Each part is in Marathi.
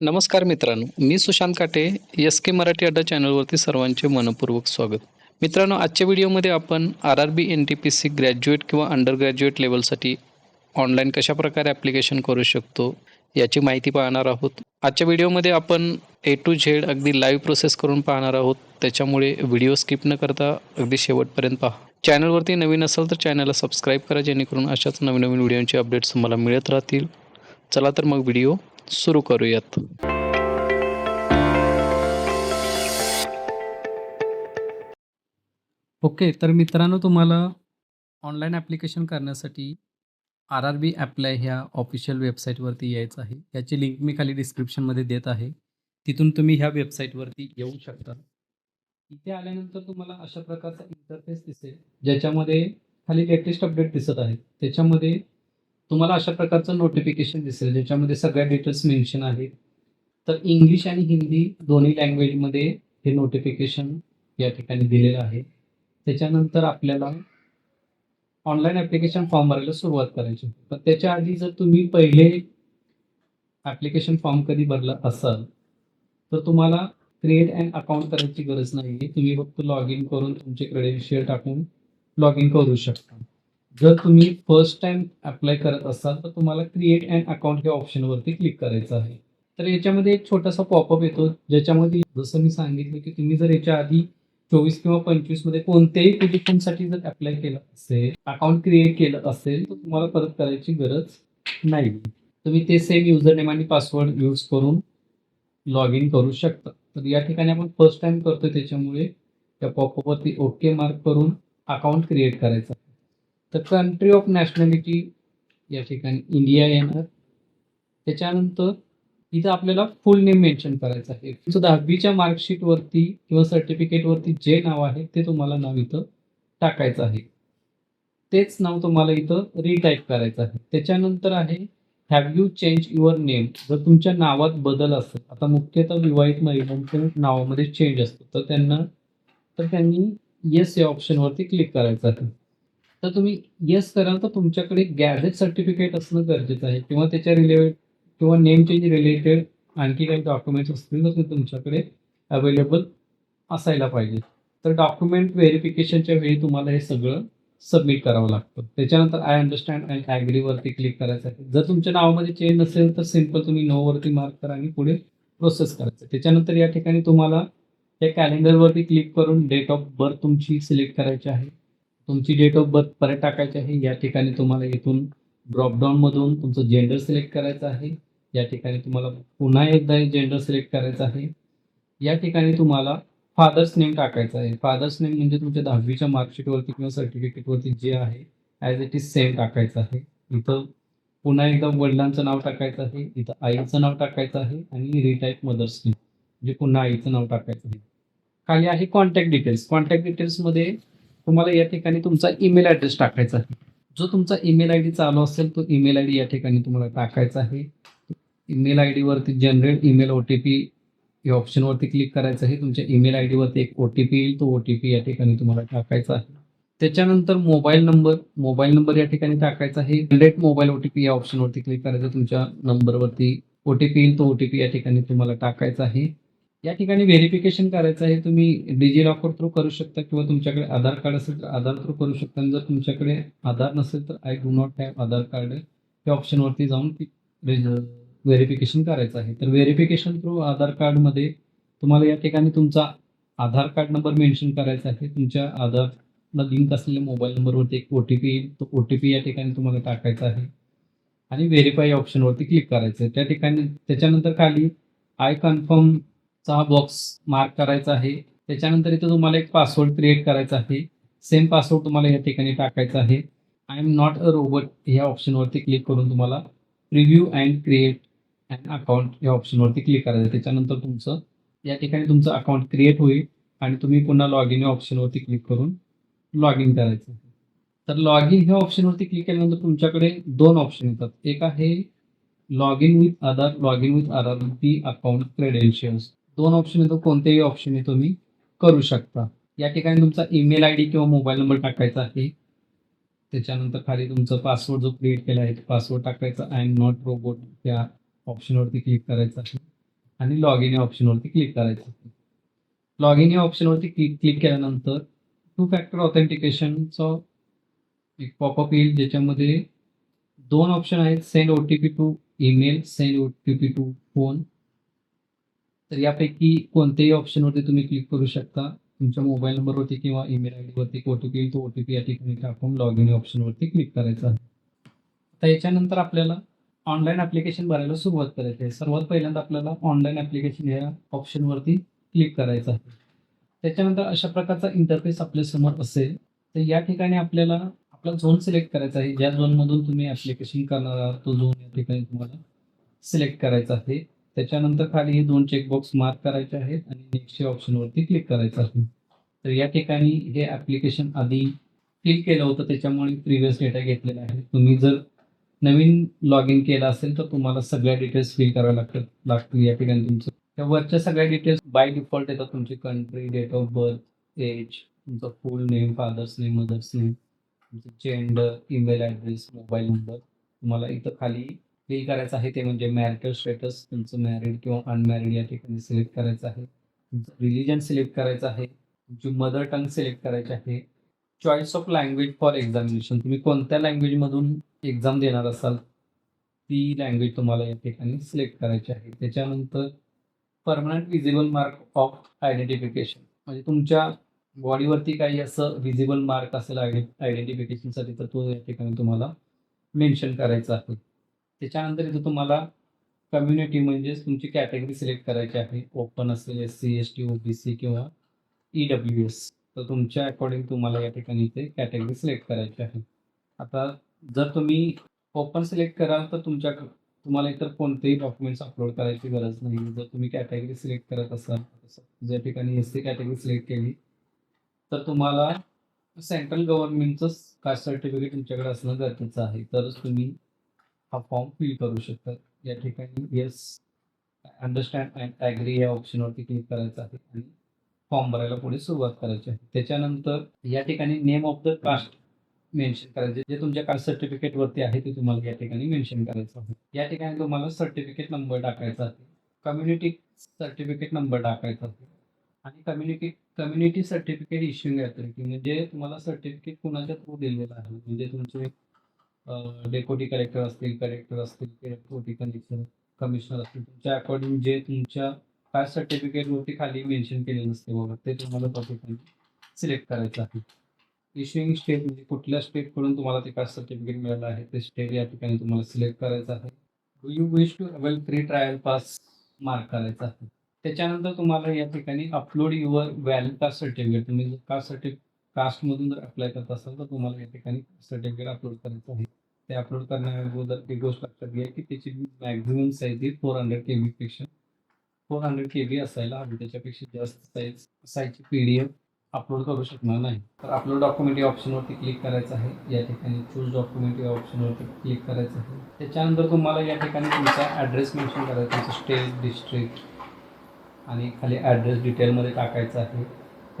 नमस्कार मित्रांनो मी सुशांत काटे एस के मराठी अड्डा चॅनलवरती सर्वांचे मनपूर्वक स्वागत. मित्रांनो आजच्या व्हिडिओमध्ये आपण R R B N T P C graduate किंवा अंडर ग्रॅज्युएट लेवलसाठी ऑनलाईन कशाप्रकारे ॲप्लिकेशन करू शकतो याची माहिती पाहणार आहोत. आजच्या व्हिडिओमध्ये आपण ए टू झेड अगदी लाईव्ह प्रोसेस करून पाहणार आहोत. त्याच्यामुळे व्हिडिओ स्किप न करता अगदी शेवटपर्यंत पहा. चॅनलवरती नवीन असाल तर चॅनलला सबस्क्राईब करा जेणेकरून अशाच नवीन नवीन व्हिडिओचे अपडेट्स तुम्हाला मिळत राहतील. चला तर मग व्हिडिओ सुरू करूयात. ओके तर मित्रांनो तुम्हाला ऑनलाईन ॲप्लिकेशन करण्यासाठी आर आर बी ॲप्लाय ह्या ऑफिशियल वेबसाईटवरती यायचं आहे. याची लिंक मी खाली डिस्क्रिप्शनमध्ये देत आहे. तिथून तुम्ही ह्या वेबसाईटवरती येऊ शकता. इथे आल्यानंतर तुम्हाला अशा प्रकारचा इंटरफेस दिसेल ज्याच्यामध्ये खाली लेटेस्ट अपडेट दिसत आहे. त्याच्यामध्ये तुम्हाला अशा प्रकारचं नोटिफिकेशन दिसेल ज्याच्यामध्ये सगळ्या डिटेल्स मेन्शन आहेत. तर इंग्लिश आणि हिंदी दोन्ही लँग्वेजमध्ये हे नोटिफिकेशन या ठिकाणी दिलेलं आहे. त्याच्यानंतर आपल्याला ऑनलाईन ॲप्लिकेशन फॉर्म भरायला सुरुवात करायची. पण त्याच्या आधी जर तुम्ही पहिले ॲप्लिकेशन फॉर्म कधी भरला असाल तर तुम्हाला क्रिएट अँड अकाउंट करायची गरज नाही आहे तुम्ही फक्त लॉग इन करून तुमचे क्रेडेन्शियल टाकून लॉग इन करू शकता. जर तुम्ही फर्स्ट टाइम अप्लाय करत असाल तर तुम्हाला क्रिएट अँड अकाउंट या ऑप्शनवरती क्लिक करायचं आहे. तर याच्यामध्ये एक छोटासा पॉपअप येतो ज्याच्यामध्ये जसं मी सांगितलं की तुम्ही जर याच्या आधी चोवीस किंवा पंचवीसमध्ये कोणत्याही पोझिशनसाठी जर अप्लाय केलं असेल अकाउंट क्रिएट केलं असेल तर तुम्हाला परत करायची गरज नाही. तुम्ही ते सेम युजर नेम आणि पासवर्ड यूज करून लॉग इन करू शकता. तर या ठिकाणी आपण फर्स्ट टाइम करतो त्याच्यामुळे त्या पॉपअपवरती ओके मार्क करून अकाउंट क्रिएट करायचं तर कंट्री ऑफ नॅशनॅलिटी या ठिकाणी इंडिया येणार. त्याच्यानंतर इथं आपल्याला फुल नेम मेन्शन करायचं आहे. तुमचं दहावीच्या मार्कशीटवरती किंवा सर्टिफिकेटवरती जे नाव आहे ते तुम्हाला नाव इथं टाकायचं आहे. तेच नाव तुम्हाला इथं रिटाईप करायचं आहे. त्याच्यानंतर आहे have you change your name जर तुमच्या नावात बदल असेल आता मुख्यतः विवाहित महिलांच्या नावामध्ये चेंज असतो तर त्यांना तर त्यांनी येस या ऑप्शनवरती क्लिक करायचं आहे. तर तुम्ही येस कराल तर तुमच्याकडे गॅझेट सर्टिफिकेट असणं गरजेचं आहे किंवा त्याच्या रिलेटेड किंवा नेम चेंज रिलेटेड आणखी काही डॉक्युमेंट्स असतील तर ते तुमच्याकडे अवेलेबल असायला पाहिजे. तर डॉक्युमेंट व्हेरिफिकेशनच्या वेळी तुम्हाला हे सगळं सबमिट करावं लागतं. त्याच्यानंतर आय अंडरस्टँड अँड ॲग्रीवरती क्लिक करायचं आहे जर तुमच्या नावामध्ये चेंज नसेल तर सिंपल तुम्ही नोवरती मार्क करा आणि पुढे प्रोसेस करायचं. त्याच्यानंतर या ठिकाणी तुम्हाला त्या कॅलेंडरवरती क्लिक करून डेट ऑफ बर्थ तुमची सिलेक्ट करायची आहे. तुमची डेट ऑफ बर्थ परत टाकायची आहे. या ठिकाणी तुम्हाला इथून ड्रॉपडाऊनमधून तुमचं जेंडर सिलेक्ट करायचं आहे. या ठिकाणी तुम्हाला पुन्हा एकदा जेंडर सिलेक्ट करायचं आहे. या ठिकाणी तुम्हाला फादर्स नेम टाकायचं आहे. फादर्स नेम म्हणजे तुमच्या दहावीच्या मार्कशीटवरती किंवा सर्टिफिकेटवरती जे आहे ॲज इट इज सेम टाकायचं आहे. इथं पुन्हा एकदा वडिलांचं नाव टाकायचं आहे. इथं आईचं नाव टाकायचं आहे आणि रिटाईप मदर्स नेम म्हणजे पुन्हा आईचं नाव टाकायचं आहे. खाली आहे कॉन्टॅक्ट डिटेल्स कॉन्टॅक्ट डिटेल्समध्ये तुम्हाला या ठिकाणी तुमचा ईमेल ॲड्रेस टाकायचा आहे. जो तुमचा ईमेल आय डी चालू असेल तो ईमेल आय डी या ठिकाणी तुम्हाला टाकायचा आहे. Email I डीवरती generate email O T P या ऑप्शनवरती क्लिक करायचं आहे. तुमच्या ईमेल आय डीवरती एक ओ टी पी येईल. तो ओ टी पी या ठिकाणी तुम्हाला टाकायचा आहे. त्याच्यानंतर मोबाईल नंबर मोबाईल नंबर या ठिकाणी टाकायचा आहे. Generate mobile O T P या ऑप्शनवरती क्लिक करायचं. तुमच्या नंबरवरती ओ टी पी येईल. तो ओ टी पी या ठिकाणी तुम्हाला टाकायचा आहे. या ठिकाणी व्हेरिफिकेशन करायचं आहे. तुम्ही डिजी लॉकर थ्रू करू शकता किंवा तुमच्याकडे आधार कार्ड असेल तर आधार थ्रू करू शकता. आणि जर तुमच्याकडे आधार नसेल तर I do not have Aadhaar card या ऑप्शनवरती जाऊन व्हेरिफिकेशन करायचं आहे. तर व्हेरिफिकेशन थ्रू आधार कार्डमध्ये तुम्हाला या ठिकाणी तुमचा आधार कार्ड नंबर मेन्शन करायचा आहे. तुमच्या आधारला लिंक असलेल्या मोबाईल नंबरवरती एक ओ टी पी येईल. तो ओ टी पी या ठिकाणी तुम्हाला टाकायचा आहे. आणि व्हेरीफाय ऑप्शनवरती क्लिक करायचं आहे. त्या ठिकाणी त्याच्यानंतर खाली आय कन्फर्म चा बॉक्स मार्क करायचा आहे. त्याच्यानंतर इथं तुम्हाला एक पासवर्ड क्रिएट करायचा आहे. सेम पासवर्ड तुम्हाला या ठिकाणी टाकायचा आहे. I am not a robot ह्या ऑप्शनवरती क्लिक करून तुम्हाला preview and create and account या ऑप्शनवरती क्लिक करायचं त्याच्यानंतर तुमचं या ठिकाणी तुमचं अकाउंट क्रिएट होईल आणि तुम्ही पुन्हा लॉग इन या ऑप्शनवरती क्लिक करून लॉग इन करायचं तर लॉग इन ह्या ऑप्शनवरती क्लिक केल्यानंतर तुमच्याकडे दोन ऑप्शन येतात. एक आहे log in with Aadhaar log in with Aadhaar B account credentials दोन ऑप्शन येतो कोणतेही ऑप्शन आहे तुम्ही करू शकता. या ठिकाणी तुमचा ईमेल आय डी किंवा मोबाईल नंबर टाकायचा आहे. त्याच्यानंतर खाली तुमचा पासवर्ड जो क्रिएट केला आहे पासवर्ड टाकायचा. आय एम नॉट रोबोट या ऑप्शनवरती क्लिक करायचं आहे. आणि लॉग इन या ऑप्शनवरती क्लिक करायचं आहे. लॉग इन या ऑप्शनवरती क्लिक क्लिक केल्यानंतर टू फॅक्टर ऑथेंटिकेशनचं एक पॉपअप येईल ज्याच्यामध्ये दोन ऑप्शन आहेत. Send O T P to email send O T P to phone तर यापैकी कोणत्याही ऑप्शनवरती तुम्ही क्लिक करू शकता. तुमच्या मोबाईल नंबरवरती किंवा ईमेल आय डीवरती ओ टी पी तो ओ टी पी या ठिकाणी टाकून लॉग इन ऑप्शनवरती क्लिक करायचं आहे. तर याच्यानंतर आपल्याला ऑनलाईन ॲप्लिकेशन भरायला सुरुवात करायची आहे. सर्वात पहिल्यांदा आपल्याला ऑनलाईन ॲप्लिकेशन या ऑप्शनवरती क्लिक करायचं आहे. त्याच्यानंतर अशा प्रकारचा इंटरफेस आपल्यासमोर असेल तर या ठिकाणी आपल्याला आपला झोन सिलेक्ट करायचा आहे. ज्या झोनमधून तुम्ही ॲप्लिकेशन करणार आहात तो झोन या ठिकाणी तुम्हाला सिलेक्ट करायचा आहे. त्याच्यानंतर खाली हे दोन चेकबॉक्स मार्क करायचे आहेत आणि नेक्स्ट ऑप्शनवरती क्लिक करायचं आहे. तर या ठिकाणी हे ॲप्लिकेशन आधी फिल केलं होतं त्याच्यामुळे प्रिव्हियस डेटा घेतलेला आहे. तुम्ही जर नवीन लॉग इन केलं असेल तर तुम्हाला सगळ्या डिटेल्स फिल कराव्या लागतात लागतील या ठिकाणी तुमचं. त्या वरच्या सगळ्या डिटेल्स बाय डिफॉल्ट येतात तुमची country date of birth age तुमचं full name father's name mother's name तुमचं gender email address mobile number तुम्हाला इथं खाली फिल करायचं आहे ते म्हणजे मॅरिटल स्टेटस तुमचं मॅरिड किंवा अनमॅरिड या ठिकाणी सिलेक्ट करायचं आहे. तुमचं रिलिजन सिलेक्ट करायचं आहे. तुमची मदर टंग सिलेक्ट करायची आहे. Choice of language for examination तुम्ही कोणत्या लँग्वेजमधून एक्झाम देणार असाल ती लँग्वेज तुम्हाला या ठिकाणी सिलेक्ट करायची आहे. त्याच्यानंतर permanent visible mark of identification म्हणजे तुमच्या बॉडीवरती काही असं विजिबल मार्क असेल आयडे आयडेंटिफिकेशनसाठी तर तो या ठिकाणी तुम्हाला मेन्शन करायचा आहे. त्याच्यानंतर इथं तुम्हाला कम्युनिटी म्हणजेच तुमची कॅटेगरी सिलेक्ट करायची आहे. ओपन असेल S C S T O B C किंवा ई डब्ल्यू एस तर तुमच्या अकॉर्डिंग तुम्हाला या ठिकाणी इथे कॅटेगरी सिलेक्ट करायची आहे. आता जर तुम्ही ओपन सिलेक्ट कराल तर तुमच्या तुम्हाला इतर कोणतेही डॉक्युमेंट्स अपलोड करायची गरज नाही. जर तुम्ही कॅटेगरी सिलेक्ट करत असाल ज्या ठिकाणी एस सी कॅटेगरी सिलेक्ट केली तर तुम्हाला सेंट्रल गव्हर्नमेंटचं कास्ट सर्टिफिकेट तुमच्याकडे असणं गरजेचं आहे. तरच तुम्ही हा फॉर्म फिल करू शकतात. या ठिकाणी येस अंडरस्टँड अँड ॲग्री या ऑप्शनवरती क्लिक करायचं आहे आणि फॉर्म भरायला पुढे सुरुवात करायची आहे. त्याच्यानंतर या ठिकाणी name of the caste mention करायचे जे तुमच्या कास्ट सर्टिफिकेटवरती आहे ते तुम्हाला या ठिकाणी मेन्शन करायचं आहे. या ठिकाणी तुम्हाला सर्टिफिकेट नंबर टाकायचा आहे. कम्युनिटी सर्टिफिकेट नंबर टाकायचा आहे. आणि community community certificate issuing authority म्हणजे तुम्हाला सर्टिफिकेट कुणाच्या थ्रू दिलेलं आहे? म्हणजे तुमचे डेप्युटी कलेक्टर असतील कलेक्टर असतील डेप्युटी कलेक्टर कमिशनर असतील तुमच्या अकॉर्डिंग जे तुमच्या कास्ट सर्टिफिकेटवरती खाली मेन्शन केलेलं असते बघा ते तुम्हाला त्या ठिकाणी सिलेक्ट करायचं आहे. इश्युईंग स्टेट म्हणजे कुठल्या स्टेटकडून तुम्हाला ते कास्ट सर्टिफिकेट मिळालं आहे ते स्टेट या ठिकाणी तुम्हाला सिलेक्ट करायचं आहे. Do you wish to avail free trial pass mark करायचा आहे. त्याच्यानंतर तुम्हाला या ठिकाणी upload your valid caste certificate तुम्ही जर कास्ट सर्टिफिकेट कास्टमधून जर अप्लाय करत असाल तर तुम्हाला या ठिकाणी सर्टिफिकेट अपलोड करायचं आहे. ते अपलोड करण्या अगोदर एक गोष्ट लक्षात घ्या की त्याची मॅक्झिमम साईज ही फोर हंड्रेड के बीपेक्षा फोर हंड्रेड के बी असायला हवी त्याच्यापेक्षा जास्त साईज साईजची पी डी एफ अपलोड करू शकणार नाही. तर अपलोड डॉक्युमेंट या ऑप्शनवरती क्लिक करायचं आहे. या ठिकाणी चूज डॉक्युमेंट या ऑप्शनवरती क्लिक करायचं आहे. त्याच्यानंतर तुम्हाला या ठिकाणी तुमचा ॲड्रेस मेन्शन करायचा तुमचं स्टेट डिस्ट्रिक्ट आणि खाली ॲड्रेस डिटेलमध्ये टाकायचं आहे.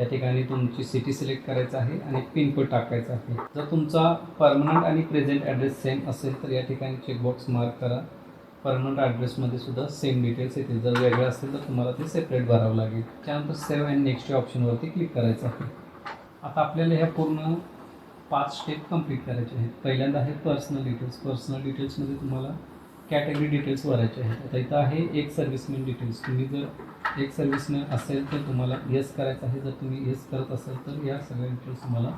त्या ठिकाणी तुमची सिटी सिलेक्ट करायचं आहे आणि पिनकोड टाकायचा आहे. जर तुमचा परमनंट आणि प्रेझेंट ॲड्रेस सेम असेल तर या ठिकाणी चेकबॉक्स मार्क करा. परमनंट ॲड्रेसमध्ये सुद्धा सेम डिटेल्स येतील. जर वेगळं असेल तर तुम्हाला ते सेपरेट भरावं लागेल. त्यानंतर सेव्ह अँड नेक्स्ट या ऑप्शनवरती क्लिक करायचं आहे. आता आपल्याला ह्या पूर्ण पाच स्टेप कंप्लीट करायचे आहेत. पहिल्यांदा आहे पर्सनल डिटेल्स पर्सनल डिटेल्समध्ये तुम्हाला कॅटेगरी डिटेल्स भरायचे आहेत. आता इथं आहे एक सर्व्हिसमॅन डिटेल्स तुम्ही जर एक सर्व्हिसमॅन असेल तर तुम्हाला येस करायचं आहे. जर तुम्ही येस करत असाल तर या सगळ्या डिटेल्स तुम्हाला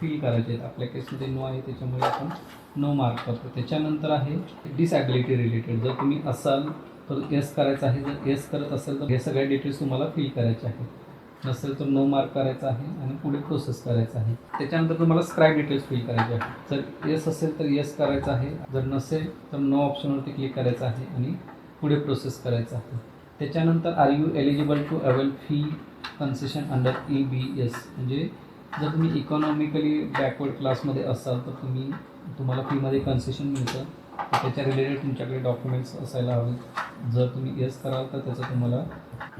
फिल करायचे आहेत. आपल्या केसमध्ये नो आहे त्याच्यामुळे आपण नो मार्क करतो. त्याच्यानंतर आहे डिसॅबिलिटी रिलेटेड जर तुम्ही असाल तर येस करायचं आहे. जर येस करत असेल तर हे सगळ्या डिटेल्स तुम्हाला फिल करायचे आहेत. नसेल तर नो मार्क करायचा आहे आणि पुढे प्रोसेस करायचा आहे. त्याच्यानंतर तुम्हाला स्क्राईब डिटेल्स फिल करायचे आहे. जर येस असेल तर येस करायचं आहे. जर नसेल तर नो ऑप्शनवरती क्लिक करायचं आहे आणि पुढे प्रोसेस करायचं आहे. त्याच्यानंतर are you eligible to avail fee concession under E B S म्हणजे जर तुम्ही इकॉनॉमिकली बॅकवर्ड क्लासमध्ये असाल तर तुम्ही तुम्हाला फीमध्ये कन्सेशन मिळतं. त्याच्या रिलेटेड तुमच्याकडे डॉक्युमेंट्स असायला हवे. जर तुम्ही येस कराल तर त्याचं तुम्हाला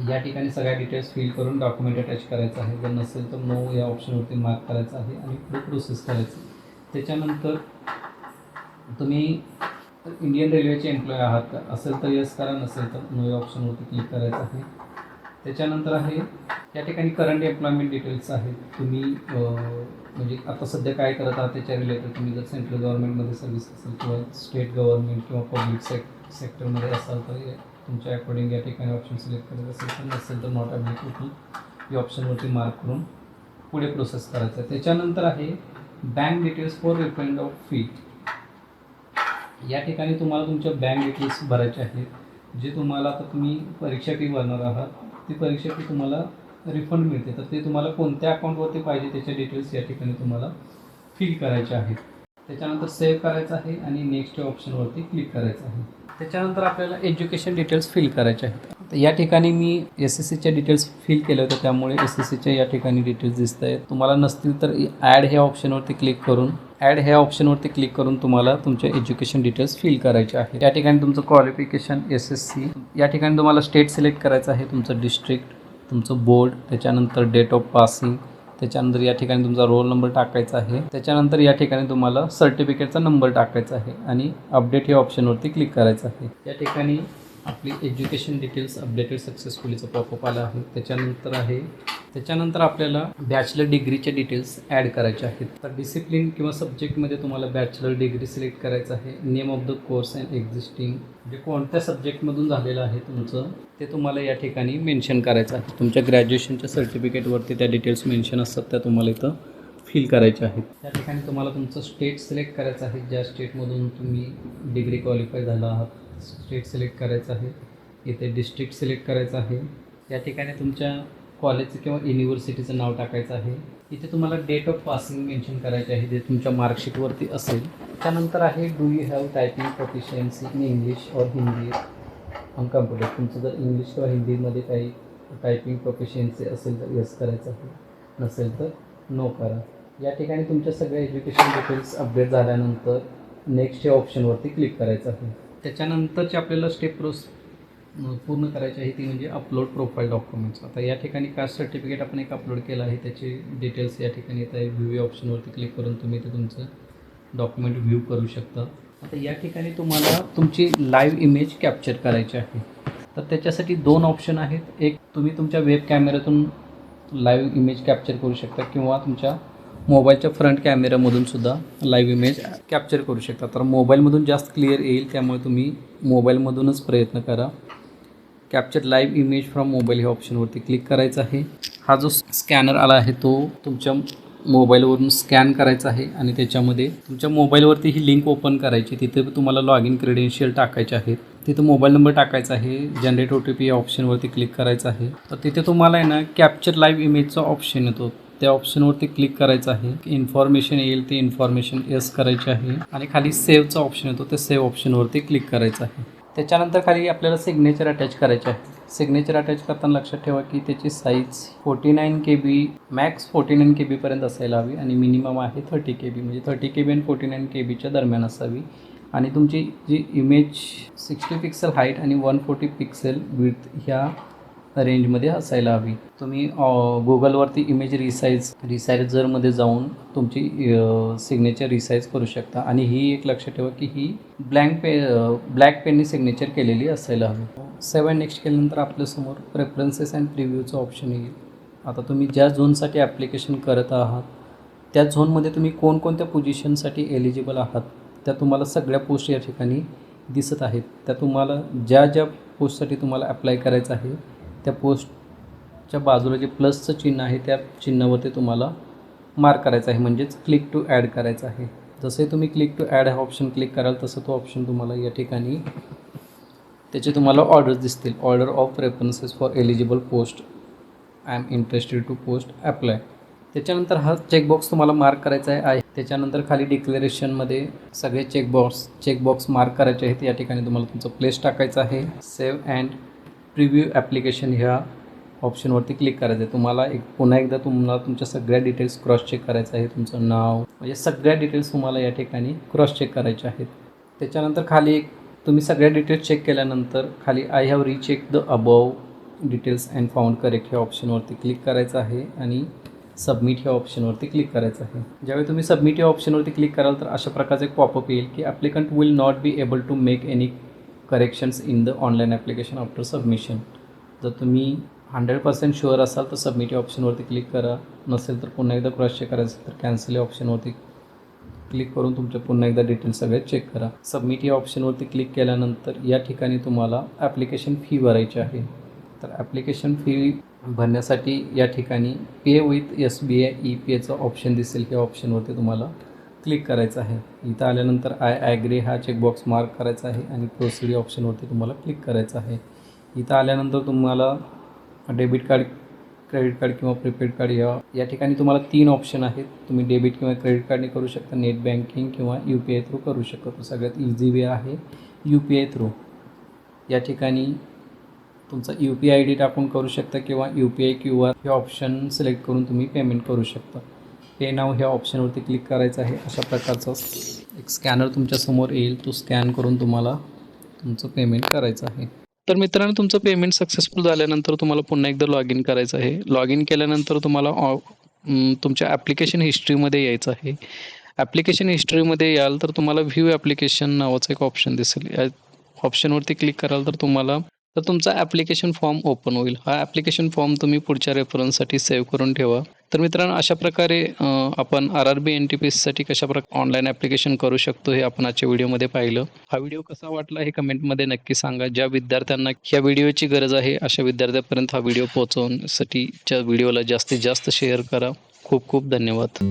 या ठिकाणी सगळ्या डिटेल्स फिल करून डॉक्युमेंट अटॅच करायचं आहे. जर नसेल तर नो या ऑप्शनवरती मार्क करायचं आहे आणि पुढे प्रोसेस करायचं त्याच्यानंतर तुम्ही इंडियन रेल्वेचे एम्प्लॉय आहात का? असेल तर यस करा नसेल तर नो या ऑप्शनवरती क्लिक करायचं आहे. त्याच्यानंतर आहे या ठिकाणी करंट एम्प्लॉयमेंट डिटेल्स आहेत. तुम्ही म्हणजे आता सध्या काय करत आहात त्याच्या रिलेटेड तुम्ही जर सेंट्रल गव्हर्नमेंटमध्ये सर्व्हिस असेल किंवा स्टेट गव्हर्नमेंट किंवा पब्लिक सेक सेक्टरमध्ये असाल तर तुमच्या अकॉर्डिंग या ठिकाणी ऑप्शन सिलेक्ट करायचं असेल तर नसेल तर नॉट ॲबिलिटी या ऑप्शनवरती मार्क करून पुढे प्रोसेस करायचं. आहे त्याच्यानंतर आहे bank details for refund of fee या ठिकाणी तुम्हाला तुमच्या बँक डिटेल्स भरायचे आहेत. जे तुम्हाला आता तुम्ही परीक्षा फी भरणार आहात ती परीक्षा फी तुम्हाला रिफंड मिळते. तर ते तुम्हाला कोणत्या अकाउंटवरती पाहिजे त्याचे डिटेल्स या ठिकाणी तुम्हाला फिल करायचे आहेत. त्याच्यानंतर सेव्ह करायचं आहे आणि नेक्स्ट या ऑप्शनवरती क्लिक करायचं आहे. त्याच्यानंतर आपल्याला एज्युकेशन डिटेल्स फिल करायचे आहेत. तर या ठिकाणी मी एस एस सीच्या डिटेल्स फिल केले होते त्यामुळे एस एस सीच्या या ठिकाणी डिटेल्स दिसत आहेत. तुम्हाला नसतील तर ॲड ह्या ऑप्शनवरती क्लिक करून ॲड ह्या ऑप्शनवरती क्लिक करून तुम्हाला तुमचे एज्युकेशन डिटेल्स फिल करायचे आहे या ठिकाणी तुमचं क्वालिफिकेशन एस एस सी या ठिकाणी तुम्हाला स्टेट सिलेक्ट करायचं आहे तुमचं डिस्ट्रिक्ट तुमचं बोर्ड त्याच्यानंतर डेट ऑफ पासिंग त्याच्यानंतर या ठिकाणी तुमचा रोल नंबर टाकायचा आहे. त्याच्यानंतर या ठिकाणी तुम्हाला सर्टिफिकेटचा नंबर टाकायचा आहे आणि अपडेट या ऑप्शनवरती क्लिक करायचं आहे. या ठिकाणी आपली एज्युकेशन डिटेल्स अपडेटेड सक्सेसफुलीचं पॉपअप आलं आहे. त्याच्यानंतर आहे त्याच्यानंतर आपल्याला बॅचलर डिग्रीच्या डिटेल्स ॲड करायचे आहेत. तर डिसिप्लिन किंवा सब्जेक्टमध्ये तुम्हाला बॅचलर डिग्री सिलेक्ट करायचं आहे. Name of the course and existing जे कोणत्या सब्जेक्टमधून झालेलं आहे तुमचं ते तुम्हाला या ठिकाणी मेन्शन करायचं आहे. तुमच्या ग्रॅज्युएशनच्या सर्टिफिकेटवरती त्या डिटेल्स मेन्शन असतात त्या तुम्हाला इथं फील करायच्या आहेत. त्या ठिकाणी तुम्हाला तुमचं स्टेट सिलेक्ट करायचं आहे. ज्या स्टेटमधून तुम्ही डिग्री क्वालिफाय झाला आहात. स्टेट सिलेक्ट करायचं आहे इथे डिस्ट्रिक्ट सिलेक्ट करायचं आहे. या ठिकाणी तुमच्या कॉलेजचं किंवा युनिव्हर्सिटीचं नाव टाकायचं आहे. इथे तुम्हाला डेट ऑफ पासिंग मेन्शन करायचे आहे जे तुमच्या मार्कशीटवरती असेल. त्यानंतर आहे do you have typing proficiency in English और हिंदी ऑन कम्प्युटर तुमचं जर इंग्लिश किंवा हिंदीमध्ये काही टायपिंग प्रोफिशियन्सी असेल तर येस करायचं आहे. नसेल तर नो करा. या ठिकाणी तुमच्या सगळ्या एज्युकेशन डिटेल्स अपडेट झाल्यानंतर नेक्स्ट या ऑप्शनवरती क्लिक करायचं आहे. त्याच्यानंतरची आपल्याला स्टेप प्रोस पूर्ण करायची आहे ती म्हणजे अपलोड प्रोफाईल डॉक्युमेंट्स आता या ठिकाणी कास्ट सर्टिफिकेट आपण एक अपलोड केलं आहे त्याचे डिटेल्स या ठिकाणी येत आहे. व्ह्यू ऑप्शनवरती क्लिक करून तुम्ही ते तुमचं डॉक्युमेंट व्ह्यू करू शकता. आता या ठिकाणी तुम्हाला तुमची लाईव्ह इमेज कॅप्चर करायची आहे. तर त्याच्यासाठी दोन ऑप्शन आहेत. एक तुम्ही तुमच्या वेब कॅमेऱ्यातून लाईव्ह इमेज कॅप्चर करू शकता किंवा तुमच्या मोबाईलच्या फ्रंट कॅमेऱ्यामधून सुद्धा लाईव्ह इमेज कॅप्चर करू शकता. तर मोबाईलमधून जास्त क्लिअर येईल त्यामुळे तुम्ही मोबाईलमधूनच प्रयत्न करा. Capture live image from mobile ह्या ऑप्शनवरती क्लिक करायचा आहे. हा जो स्कॅनर आला आहे तो तुमच्या मोबाईलवरून स्कॅन करायचा आहे आणि त्याच्यामध्ये तुमच्या मोबाईलवरती ही लिंक ओपन करायची तिथे तुम्हाला लॉग इन क्रेडेन्शियल टाकायचे आहेत. तिथं मोबाईल नंबर टाकायचा आहे जनरेट ओ टी पी या ऑप्शनवरती क्लिक करायचं आहे. तर तिथे तुम्हाला आहे ना कॅप्चर लाईव्ह इमेजचा ऑप्शन येतो. त्या ऑप्शनवरती क्लिक करायचं आहे. इन्फॉर्मेशन येईल ते इन्फॉर्मेशन येस करायची आहे. आणि खाली सेव्हचा ऑप्शन येतो त्या सेव्ह ऑप्शनवरती क्लिक करायचं आहे. त्याच्यानंतर खाली आपल्याला सिग्नेचर अटॅच करायचे आहे. सिग्नेचर अटॅच करताना लक्षात ठेवा की त्याची size forty nine K B max forty nine K बीपर्यंत असायला हवी आणि मिनिमम आहे थर्टी के बी म्हणजे थर्टी के बी आणि फोर्टी नाईन के बीच्या दरम्यान असावी. आणि तुमची जी इमेज सिक्स्टी पिक्सल हाईट आणि वन फोर्टी पिक्सेल विथ ह्या रेंजमध्ये असायला हवी. तुम्ही गुगलवरती इमेज रिसाईज रिसायझरमध्ये जाऊन तुमची सिग्नेचर रिसाईज करू शकता. आणि ही एक लक्षात ठेवा की ही ब्लँक पे ब्लॅक पेनने सिग्नेचर केलेली असायला हवी. सेवन नेक्स्ट केल्यानंतर आपल्यासमोर प्रेफरन्सेस अँड प्रिव्ह्यूचं ऑप्शन येईल. आता तुम्ही ज्या झोनसाठी ॲप्लिकेशन करत आहात त्या झोनमध्ये तुम्ही कोणकोणत्या पोझिशनसाठी एलिजिबल आहात त्या तुम्हाला सगळ्या पोस्ट या ठिकाणी दिसत आहेत. त्या तुम्हाला ज्या ज्या पोस्टसाठी तुम्हाला अप्लाय करायचं आहे त्या पोस्टच्या बाजूला जे प्लसचं चिन्ह आहे त्या चिन्हावरती तुम्हाला मार्क करायचं आहे. म्हणजेच क्लिक टू ॲड करायचं आहे. जसे तुम्ही क्लिक टू ॲड हा ऑप्शन क्लिक कराल तसं तो ऑप्शन तुम्हाला या ठिकाणी त्याचे तुम्हाला ऑर्डर्स दिसतील. Order of references for eligible post I am interested to post apply त्याच्यानंतर हा चेकबॉक्स तुम्हाला मार्क करायचा आहे. आहे त्याच्यानंतर खाली डिक्लेरेशनमध्ये सगळे चेकबॉक्स चेकबॉक्स मार्क करायचे आहेत. या ठिकाणी तुम्हाला तुमचं प्लेस टाकायचं आहे. सेव्ह अँड प्रिव्ह्यू ॲप्लिकेशन ह्या ऑप्शनवरती क्लिक करायचं आहे. तुम्हाला एक पुन्हा एकदा तुम्हाला तुमच्या सगळ्या डिटेल्स क्रॉस चेक करायचं आहे. तुमचं नाव म्हणजे सगळ्या डिटेल्स तुम्हाला या ठिकाणी क्रॉस चेक करायच्या आहेत. त्याच्यानंतर खाली एक तुम्ही सगळ्या डिटेल्स चेक केल्यानंतर खाली I have recheck the above details and found correct ह्या ऑप्शनवरती क्लिक करायचं आहे आणि सबमिट ह्या ऑप्शनवरती क्लिक करायचं आहे. ज्यावेळी तुम्ही सबमिट या ऑप्शनवरती क्लिक कराल तर अशा प्रकारचे एक पॉपअप येईल की applicant will not be able to make any corrections in the online application after submission जर तुम्ही हंड्रेड पर्सेंट शुअर असाल तर सबमिट या ऑप्शनवरती क्लिक करा. नसेल तर पुन्हा एकदा क्रॉस चेक करायचं तर कॅन्सल या ऑप्शनवरती क्लिक करून तुमचे पुन्हा एकदा डिटेल्स सगळे चेक करा. सबमिट या ऑप्शनवरती क्लिक केल्यानंतर या ठिकाणी तुम्हाला ॲप्लिकेशन फी भरायची आहे. तर ॲप्लिकेशन फी भरण्यासाठी या ठिकाणी pay with S B I E P एचं ऑप्शन दिसेल. या ऑप्शनवरती तुम्हाला क्लिक करायचं आहे. इथं आल्यानंतर आय ॲग्री हा चेकबॉक्स मार्क करायचा आहे आणि प्रोसिडी ऑप्शनवरती तुम्हाला क्लिक करायचं आहे. इथं आल्यानंतर तुम्हाला डेबिट कार्ड क्रेडिट कार्ड किंवा प्रीपेड कार्ड या या ठिकाणी तुम्हाला तीन ऑप्शन आहेत. तुम्ही डेबिट किंवा क्रेडिट कार्डने करू शकता. नेट बँकिंग किंवा यू पी आय थ्रू करू शकता. सगळ्यात इझी वे आहे यू पी आय थ्रू या ठिकाणी तुमचा यू पी आय डी टाकून करू शकता किंवा U P I Q R हे ऑप्शन सिलेक्ट करून तुम्ही पेमेंट करू शकता. पे नाव ह्या ऑप्शनवरती क्लिक करायचं आहे. अशा प्रकारचा एक स्कॅनर तुमच्यासमोर येईल. तो स्कॅन करून तुम्हाला तुमचं पेमेंट करायचं आहे. तर मित्रांनो तुमचं पेमेंट सक्सेसफुल झाल्यानंतर तुम्हाला पुन्हा एकदा लॉग इन करायचं आहे. लॉग इन केल्यानंतर तुम्हाला ऑ- तुमच्या ॲप्लिकेशन हिस्ट्रीमध्ये यायचं आहे. ॲप्लिकेशन हिस्ट्रीमध्ये याल तर तुम्हाला व्ह्यू ॲप्लिकेशन नावाचं एक ऑप्शन दिसेल. या ऑप्शनवरती क्लिक कराल तर तुम्हाला तर तुमचा ॲप्लिकेशन फॉर्म ओपन होईल. हा ॲप्लिकेशन फॉर्म तुम्ही पुढच्या रेफरन्ससाठी सेव्ह करून ठेवा. तर मित्रांनो अशा प्रकारे आपण R R B N T P एससाठी कशाप्रकारे ऑनलाईन ॲप्लिकेशन करू शकतो हे आपण आजच्या व्हिडिओमध्ये पाहिलं. हा व्हिडिओ कसा वाटला हे कमेंटमध्ये नक्की सांगा. ज्या विद्यार्थ्यांना ह्या व्हिडिओची गरज आहे अशा विद्यार्थ्यांपर्यंत हा व्हिडिओ पोहोचवण्यासाठीच्या व्हिडिओला जास्तीत जास्त शेअर करा. खूप खूप धन्यवाद.